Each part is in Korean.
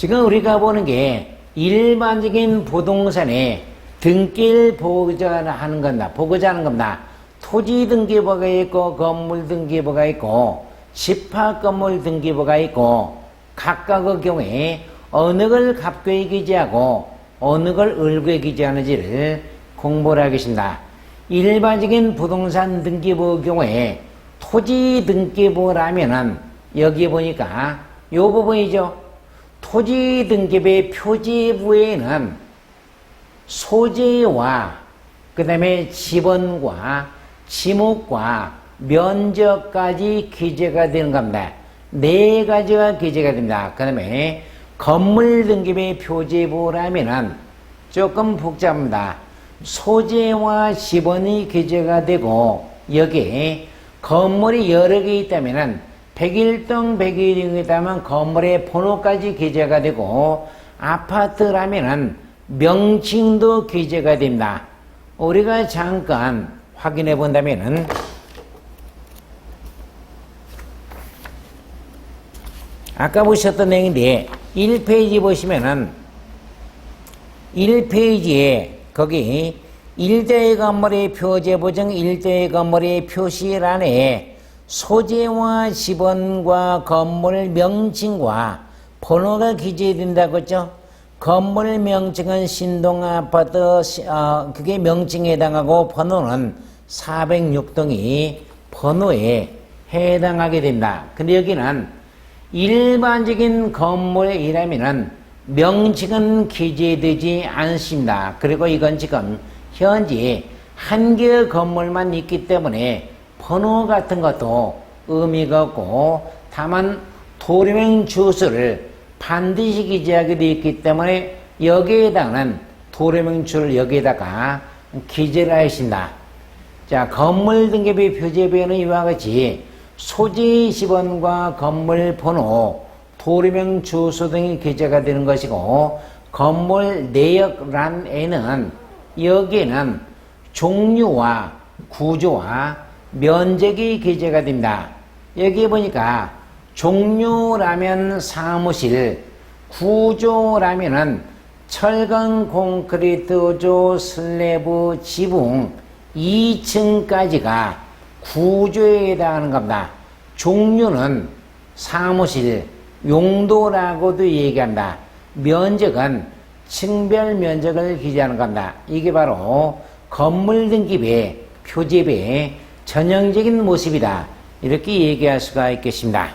지금 우리가 보는 게 일반적인 부동산에 등기를 보고자 하는 겁니다. 보고자 하는 겁니다. 토지 등기부가 있고 건물 등기부가 있고 집합 건물 등기부가 있고 각각의 경우에 어느 걸 갑구에 기재하고 어느 걸 을구에 기재하는지를 공부를 하겠습니다. 일반적인 부동산 등기부 경우에 토지 등기부라면은 여기 보니까 요 부분이죠. 토지 등기부의 표지부에는 소재와 그 다음에 지번과 지목과 면적까지 기재가 되는 겁니다. 네 가지가 기재가 됩니다. 그 다음에 건물 등기부의 표지부라면은 조금 복잡합니다. 소재와 지번이 기재가 되고 여기에 건물이 여러 개 있다면은 101동 101이 있다면 건물의 번호까지 기재가 되고 아파트라면은 명칭도 기재가 됩니다. 우리가 잠깐 확인해 본다면은 아까 보셨던 내용인데 1페이지 보시면은 1페이지에 거기 일대의 건물의 표제 보정 일대의 건물의 표시란에 소재와 지번과 건물 명칭과 번호가 기재된다고 했죠. 건물 명칭은 신동 아파트 시- 어, 그게 명칭에 해당하고 번호는 406동이 번호에 해당하게 됩니다. 근데 여기는 일반적인 건물이라면은 명칭은 기재되지 않습니다. 그리고 이건 지금 현재 한 개의 건물만 있기 때문에 번호 같은 것도 의미가 없고 다만 도료명 주소를 반드시 기재하게 되어 있기 때문에 여기에 해당하는 도료명 주를 여기에다가 기재를 하신다. 자, 건물 등급의 표제부에는 이와 같이 소지 지번과 건물 번호, 도료명 주소 등이 기재가 되는 것이고 건물 내역 란에는 여기에는 종류와 구조와 면적이 기재가 됩니다. 여기 보니까 종류라면 사무실, 구조라면은 철강 콘크리트조 슬래브 지붕 2층까지가 구조에 해당하는 겁니다. 종류는 사무실, 용도라고도 얘기한다. 면적은 층별 면적을 기재하는 겁니다. 이게 바로 건물 등기부의 표지부의 전형적인 모습이다. 이렇게 얘기할 수가 있겠습니다.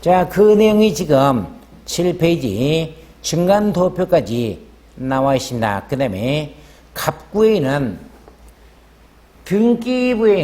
자, 그 내용이 지금 7페이지 중간 도표까지 나와 있습니다. 그 다음에 갑구에는 등기부에는